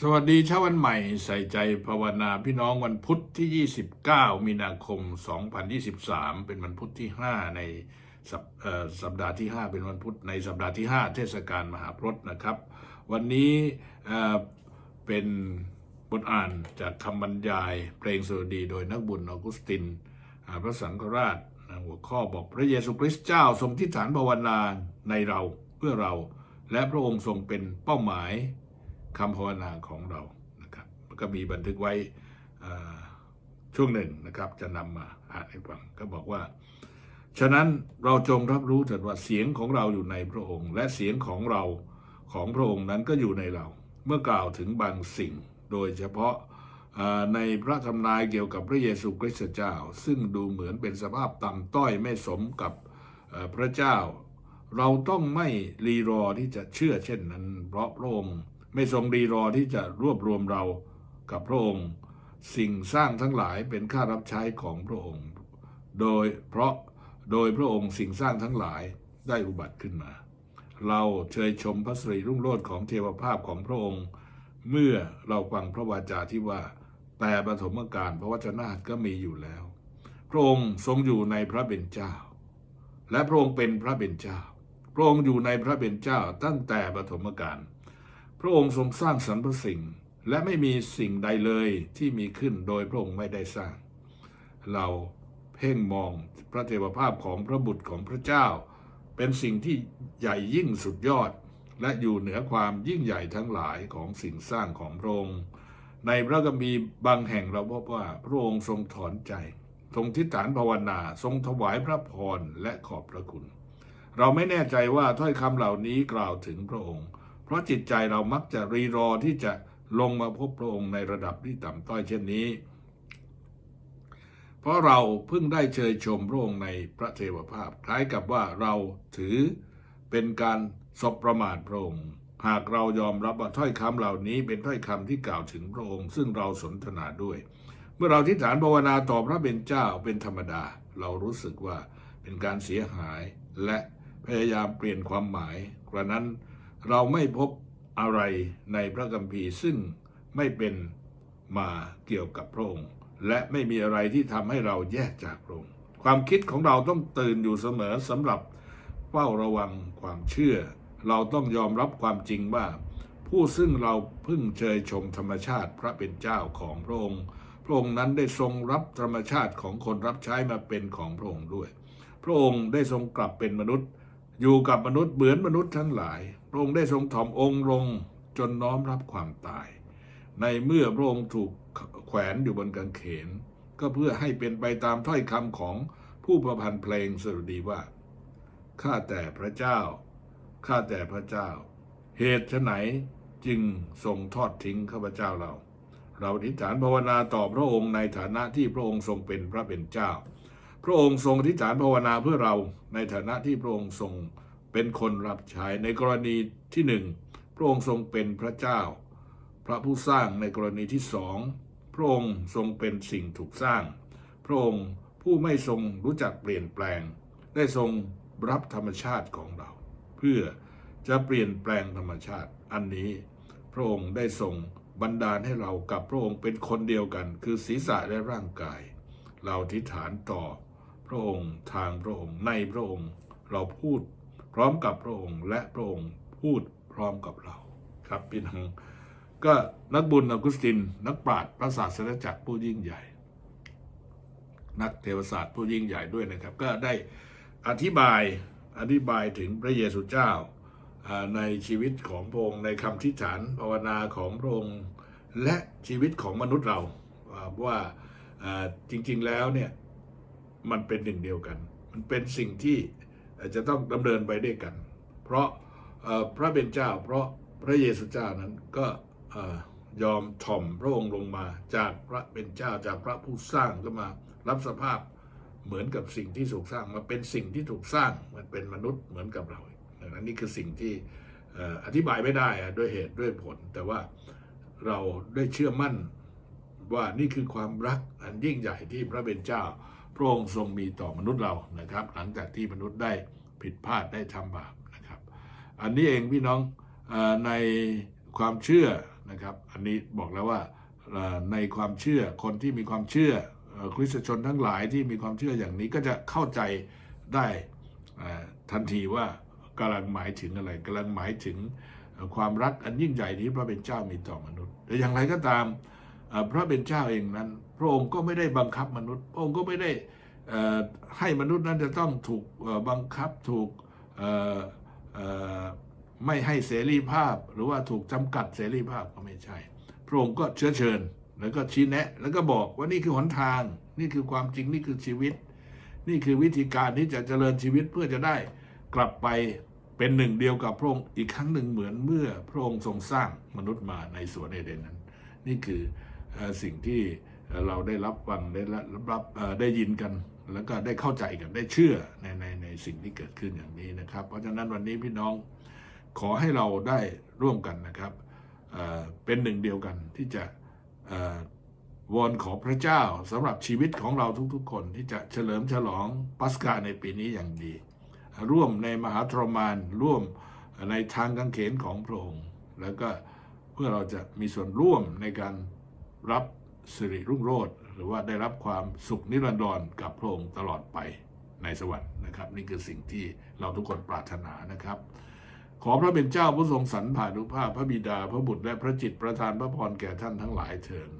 สวัสดีเช้าวันใหม่ใส่ใจภาวนาพี่น้องวันพุธที่ 29 มีนาคม 2023 เป็นวันพุธที่ 5 ในสัปเอ่อสัปดาห์ที่ 5 เป็นวันพุธในสัปดาห์ที่ 5 เทศกาลมหาพรตนะครับ วันนี้เเป็นบทอ่านจากคำบรรยายเพลงสวัสดีโดยนักบุญออกุสติน พระสังฆราชหัวข้อบอกพระเยซูคริสต์เจ้าทรงที่ฐานภาวนาในเราเพื่อเรา และพระองค์ทรงเป็นเป้าหมาย คำภาวนาของเรานะครับก็มีบันทึกไว้ช่วงหนึ่งนะครับ จะนำมาอ่านให้ฟังก็บอกว่า ฉะนั้นเราจงรับรู้เถิดว่าเสียงของเราอยู่ในพระองค์ และเสียงของเราของพระองค์นั้นก็อยู่ในเรา เมื่อกล่าวถึงบางสิ่ง โดยเฉพาะในพระธรรมนายเกี่ยวกับพระเยซูคริสต์เจ้า ซึ่งดูเหมือนเป็นสภาพต่ำต้อยไม่สมกับพระเจ้า เราต้องไม่รีรอที่จะเชื่อเช่นนั้น เพราะพระองค์ ไม่ทรงรีรอที่จะรวบรวมเรากับพระองค์ สิ่งสร้างทั้งหลายเป็นข้ารับใช้ของพระองค์ โดยเพราะโดยพระองค์สิ่งสร้างทั้งหลายได้อุบัติขึ้นมา เราเชยชมพระสิริรุ่งโรจน์ของเทวภาพของพระองค์ เมื่อเราฟังพระวาจาที่ว่า แต่ปฐมกาลพระวจนะก็มีอยู่แล้ว พระองค์ทรงอยู่ในพระเบญเจ้า และพระองค์เป็นพระเบญเจ้า พระองค์อยู่ในพระเบญเจ้าตั้งแต่ปฐมกาล ระองค์ทรงสร้างสรรพสิ่ง และไม่มีสิ่งใดเลยที่มีขึ้นโดยพระองค์ไม่ได้สร้าง เราเพ่งมองพระเทวภาพของพระบุตรของพระเจ้า เป็นสิ่งที่ใหญ่ยิ่งสุดยอด และอยู่เหนือความยิ่งใหญ่ทั้งหลายของสิ่งสร้างของพระองค์ในพระกัมภีร์บางแห่งเราพบว่าพระองค์ทรงถอนใจ ทรงทิฏฐานภาวนา ทรงถวายพระพรและขอบพระคุณ เราไม่แน่ใจว่าถ้อยคำเหล่านี้กล่าวถึงพระองค์ เพราะจิตใจเรามักจะรีรอที่จะลงมาพบพระองค์ในระดับที่ต่ำต้อยเช่นนี้ เพราะเราเพิ่งได้เชยชมพระองค์ในพระเทวภาพ คล้ายกับว่าเราถือเป็นการสบประมาทพระองค์หากเรายอมรับว่าถ้อยคำเหล่านี้เป็นถ้อยคำที่กล่าวถึงพระองค์ ซึ่งเราสนทนาด้วย เมื่อเราทิฏฐานภาวนาต่อพระเป็นเจ้าเป็นธรรมดา เรารู้สึกว่าเป็นการเสียหายและพยายามเปลี่ยนความหมายกระนั้น เราไม่พบอะไรในพระคัมภีร์ซึ่งไม่เป็นมาเกี่ยวกับพระองค์และไม่มีอะไรที่ทำให้เราแยกจากพระองค์ความคิดของเราต้องตื่นอยู่เสมอสำหรับเฝ้าระวังความเชื่อ เราต้องยอมรับความจริงว่า ผู้ซึ่งเราเพิ่งเชยชมธรรมชาติพระเป็นเจ้าของพระองค์ พระองค์นั้นได้ทรงรับธรรมชาติของคนรับใช้มาเป็นของพระองค์ด้วย พระองค์ได้ทรงกลับเป็นมนุษย์ อยู่กับมนุษย์เหมือนมนุษย์ทั้งหลาย พระองค์ได้ทรงถ่อมองค์ลงจนน้อมรับความตาย ในเมื่อพระองค์ถูกแขวนอยู่บนกางเขน ก็เพื่อให้เป็นไปตามถ้อยคำของผู้ประพันธ์เพลงสดุดีว่า ข้าแต่พระเจ้า ข้าแต่พระเจ้า เหตุไฉนจึงทรงทอดทิ้งข้าพเจ้าเรา เราอธิษฐานภาวนาต่อพระองค์ในฐานะที่พระองค์ทรงเป็นพระเป็นเจ้า พระองค์ทรงอธิษฐานภาวนาเพื่อเราในฐานะที่พระองค์ทรงเป็นคนรับใช้ในกรณีที่หนึ่งพระองค์ทรงเป็นพระเจ้า พระผู้สร้างในกรณีที่สองพระองค์ทรงเป็นสิ่งถูกสร้าง พระองค์ผู้ไม่ทรงรู้จักเปลี่ยนแปลง ได้ทรงรับธรรมชาติของเรา เพื่อจะเปลี่ยนแปลงธรรมชาติอันนี้ พระองค์ได้ทรงบันดาลให้เรากับพระองค์เป็นคนเดียวกัน คือศีรษะและร่างกาย เราทิฏฐานต่อ พระองค์ ทางพระองค์ ในพระองค์ เราพูดพร้อมกับพระองค์ และพระองค์พูดพร้อมกับเรา ครับพี่น้องก็นักบุญอกุสติน นักปราชญ์พระศาสนจักรผู้ยิ่งใหญ่ นักเทวศาสตร์ผู้ยิ่งใหญ่ด้วยนะครับ ก็ได้อธิบายอธิบายถึงพระเยซูเจ้าในชีวิตของพระองค์ในคำทิฏฐานภาวนาของพระองค์และชีวิตของมนุษย์เราว่าจริงๆแล้วเนี่ย มันเป็นหนึ่งเดียวกัน มันเป็นสิ่งที่จะต้องดำเนินไปด้วยกัน เพราะพระเป็นเจ้า เพราะพระเยซูเจ้านั้นก็ยอมถ่อมพระองค์ลงมาจากพระเป็นเจ้าจากพระผู้สร้างก็มารับสภาพเหมือนกับสิ่งที่ถูกสร้างมาเป็นสิ่งที่ถูกสร้างมันเป็นมนุษย์เหมือนกับเราดังนั้นนี่คือสิ่งที่อธิบายไม่ได้ด้วยเหตุด้วยผล แต่ว่าเราได้เชื่อมั่นว่านี่คือความรักอันยิ่งใหญ่ที่พระเป็นเจ้า พระองค์ทรงมีต่อมนุษย์เรานะครับ หลังจากที่มนุษย์ได้ผิดพลาดได้ทำบาปนะครับ อันนี้เองพี่น้องอในความเชื่อนะครับ อันนี้บอกแล้วว่าในความเชื่อคนที่มีความเชื่ออคริสตชนทั้งหลายที่มีความเชื่ออย่างนี้ก็จะเข้าใจได้ทันทีว่ากำลังหมายถึงอะไรกำลังหมายถึงความรักอันยิ่งใหญ่ที่พระเป็นเจ้ามีต่อมนุษย์ แต่อย่างไรก็ตาม พระเป็นเจ้าเองนั้น พระองค์ก็ไม่ได้บังคับมนุษย์ พระองค์ก็ไม่ได้ให้มนุษย์นั้นจะต้องถูกบังคับถูกไม่ให้เสรีภาพ หรือว่าถูกจำกัดเสรีภาพก็ไม่ใช่ พระองค์ก็เชื้อเชิญ แล้วก็ชี้แนะ แล้วก็บอกว่านี่คือหนทาง นี่คือความจริงนี่คือชีวิต นี่คือวิธีการที่จะเจริญชีวิตเพื่อจะได้กลับไปเป็นหนึ่งเดียวกับพระองค์อีกครั้งหนึ่งเหมือนเมื่อพระองค์ทรงสร้างมนุษย์มาในสวนเอเดนนั้น นี่คือ สิ่งที่เราได้รับฟังได้รับได้ยินกัน แล้วก็ได้เข้าใจกันได้เชื่อในในในสิ่งที่เกิดขึ้นอย่างนี้นะครับ เพราะฉะนั้นวันนี้พี่น้องขอให้เราได้ร่วมกันนะครับเป็นหนึ่งเดียวกันที่จะวอนขอพระเจ้าสำหรับชีวิตของเราทุกๆ คนที่จะเฉลิมฉลองปัสกาในปีนี้อย่างดี ร่วมในมหาทรมานร่วมในทางกังเขนของพระองค์แล้วก็เพื่อเราจะมีส่วนร่วมในการ รับสิริรุ่งโรจน์หรือว่าได้รับความสุขนิรันดรกับพระองค์ตลอดไปในสวรรค์นะครับ นี่คือสิ่งที่เราทุกคนปรารถนานะครับ ขอพระเป็นเจ้าผู้ทรงสรรผ่านุภาพพระบิดาพระบุตรและพระจิตประทานพระพรแก่ท่านทั้งหลายเถิด